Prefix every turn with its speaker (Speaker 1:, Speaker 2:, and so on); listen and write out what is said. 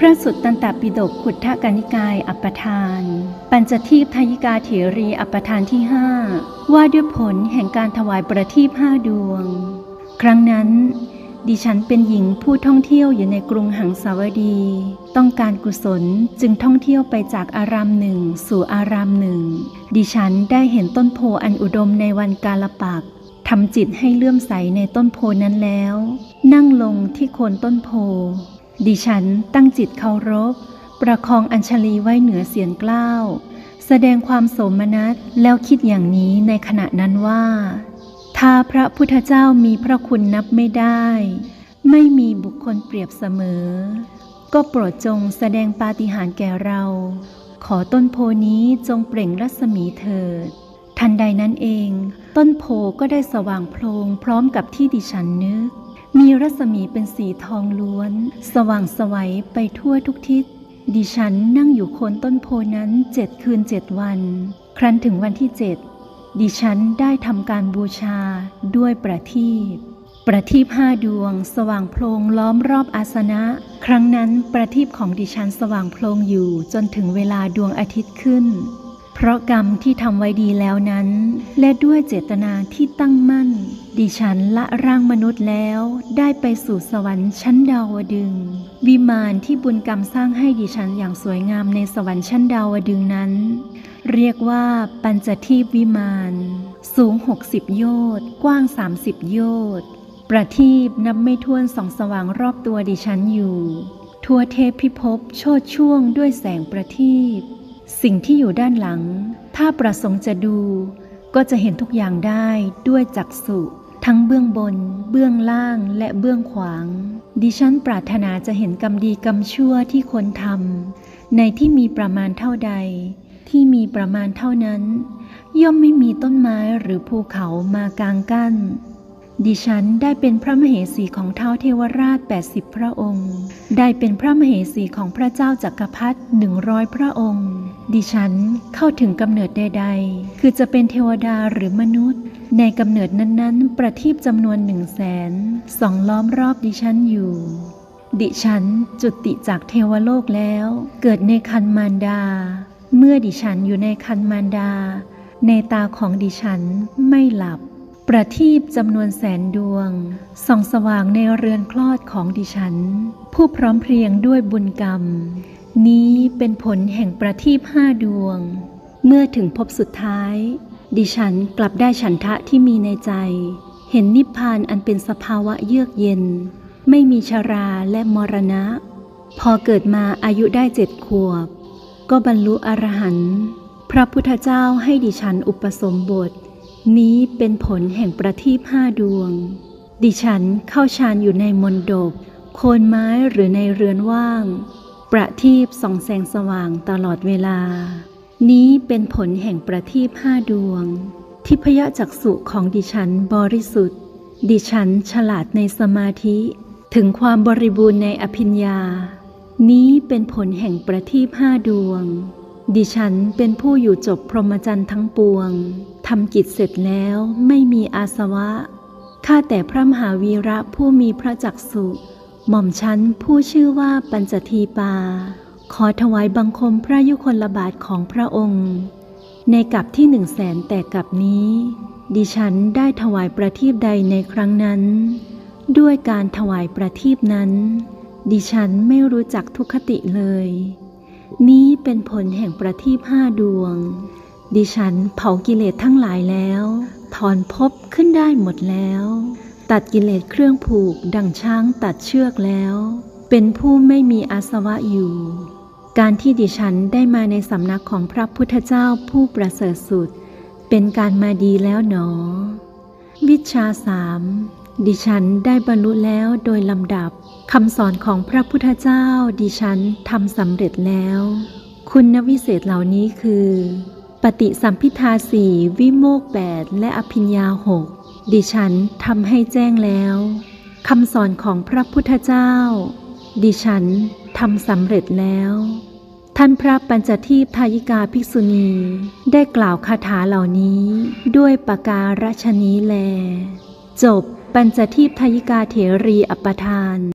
Speaker 1: พระสุตตันตปิฎกขุทธกนิกายอัปทาน ปัญจทีพทยิกาเถรีอัปทานที่ห้าว่าด้วยผลแห่งการถวายประทีปห้าดวง ครั้งนั้น ดิฉันเป็นหญิงผู้ท่องเที่ยวอยู่ในกรุงหังสาวดี ต้องการกุศลจึงท่องเที่ยวไปจากอารามหนึ่งสู่อารามหนึ่ง ดิฉันได้เห็นต้นโพอันอุดมในวันกาลปักทำจิตให้เลื่อมใสในต้นโพนั้นแล้ว นั่งลงที่โคนต้นโพ ดิฉันตั้งจิตเคารพ ประคองอัญชลีไว้เหนือเสียนกล้าว แสดงความโสมนัสแล้วคิดอย่างนี้ในขณะนั้นว่า ถ้าพระพุทธเจ้ามีพระคุณนับไม่ได้ ไม่มีบุคคลเปรียบเสมอ ก็โปรดจงแสดงปาฏิหาริย์แก่เรา ขอต้นโพนี้จงเปล่งรัศมีเถิด ทันใดนั้นเอง ต้นโพก็ได้สว่างโพลงพร้อมกับที่ดิฉันนึก มีรัศมีเป็นสีทองล้วน สว่างสวัยไปทั่วทุกทิศ ดิฉันนั่งอยู่โคนต้นโพนั้นเจ็ดคืนเจ็ดวัน ครั้นถึงวันที่เจ็ดดิฉันได้ทำการบูชาด้วยประทีปประทีปห้าดวง สว่างโพลงล้อมรอบอาสนะ ครั้งนั้นประทีปของดิฉันสว่างโพลงอยู่จนถึงเวลาดวงอาทิตย์ขึ้น เพราะกรรมที่ทำไว้ดีแล้วนั้น และด้วยเจตนาที่ตั้งมั่น ดิฉันละร่างมนุษย์แล้วได้ไปสู่สวรรค์ชั้นดาวดึง วิมานที่บุญกรรมสร้างให้ดิฉันอย่างสวยงามในสวรรค์ชั้นดาวดึงนั้น เรียกว่าปัญจทีปวิมาน สูง 60 โยชน์ กว้าง 30 โยชน์ประทีปนับไม่ถ้วนสองสว่างรอบตัวดิฉันอยู่ ทั่วเทพพิภพโชดช่วงด้วยแสงประทีป สิ่งที่อยู่ด้านหลัง ถ้าประสงค์จะดู ก็จะเห็นทุกอย่างได้ด้วยจักษุทั้งเบื้องบน เบื้องล่างและเบื้องขวาง ดิฉันปรารถนาจะเห็นกรรมดีกรรมชั่วที่คนทำในที่มีประมาณเท่าใด ที่มีประมาณเท่านั้น ย่อมไม่มีต้นไม้หรือภูเขามากางกั้น ดิฉันได้เป็นพระมเหสีของเท้าเทวราช 80 พระองค์ ได้เป็นพระมเหสีของพระเจ้าจักรพรรดิหนึ่งร้อยพระองค์ ดิฉันเข้าถึงกำเนิดใด ๆ คือจะเป็นเทวดาหรือมนุษย์ ในกำเนิดนั้นๆ ประทีปจำนวนหนึ่งแสนสองล้อมรอบดิฉันอยู่ ดิฉันจุติจากเทวโลกแล้ว เกิดในคันมารดา เมื่อดิฉันอยู่ในคันมารดา ในตาของดิฉันไม่หลับ ประทีปจำนวนแสนดวงส่องสว่างในเรือนคลอดของดิฉัน ผู้พร้อมเพรียงด้วยบุญกรรม นี้เป็นผลแห่งประทีปห้าดวง เมื่อถึงพบสุดท้าย ดิฉันกลับได้ฉันทะที่มีในใจ เห็นนิพพานอันเป็นสภาวะเยือกเย็น ไม่มีชราและมรณะ พอเกิดมาอายุได้เจ็ดขวบ ก็บรรลุอรหันต์พระพุทธเจ้าให้ดิฉันอุปสมบท นี้เป็นผลแห่งประทีปห้าดวง ดิฉันเข้าฌานอยู่ในมณฑปโคนไม้หรือในเรือนว่าง ประทีปส่องแสงสว่างตลอดเวลา นี้เป็นผลแห่งประทีปห้าดวง ทิพยจักษุของดิฉันบริสุทธิ์ ดิฉันฉลาดในสมาธิ ถึงความบริบูรณ์ในอภิญญา นี้เป็นผลแห่งประทีปห้าดวง ดิฉันเป็นผู้อยู่จบพรหมจรรย์ทั้งปวงทำกิจเสร็จแล้วไม่มีอาสวะข้าแต่พระมหาวีระผู้มีพระจักษุ หม่อมฉันผู้ชื่อว่าปัญจทีปา ขอถวายบังคมพระยุคลบาทของพระองค์ ในกับที่หนึ่งแสนแต่กับนี้ ดิฉันได้ถวายประทีปใดในครั้งนั้น ด้วยการถวายประทีปนั้น ดิฉันไม่รู้จักทุกขติเลย นี้เป็นผลแห่งประทีปห้าดวง ดิฉันเผากิเลสทั้งหลายแล้ว ถอนภพขึ้นได้หมดแล้ว ตัดกิเลสเครื่องผูกดังช้างตัดเชือกแล้ว เป็นผู้ไม่มีอาสวะอยู่ การที่ดิฉันได้มาในสำนักของพระพุทธเจ้าผู้ประเสริฐสุด เป็นการมาดีแล้วหนอ วิชาสามดิฉันได้บรรลุแล้วโดยลำดับคำสอนของพระพุทธเจ้า ดิฉันทำสำเร็จแล้ว คุณวิเศษเหล่านี้คือ ปฏิสัมพิทาสี่วิโมกแปดและอภิญญาหก ดิฉันทำให้แจ้งแล้วคำสอนของพระพุทธเจ้า ดิฉันทำสำเร็จแล้ว ท่านพระปัญจทีพทายิกาภิกษุณีได้กล่าวคาถาเหล่านี้ด้วยปาการชนี้แล จบปัญจทีพทายิกาเถรีอัปทาน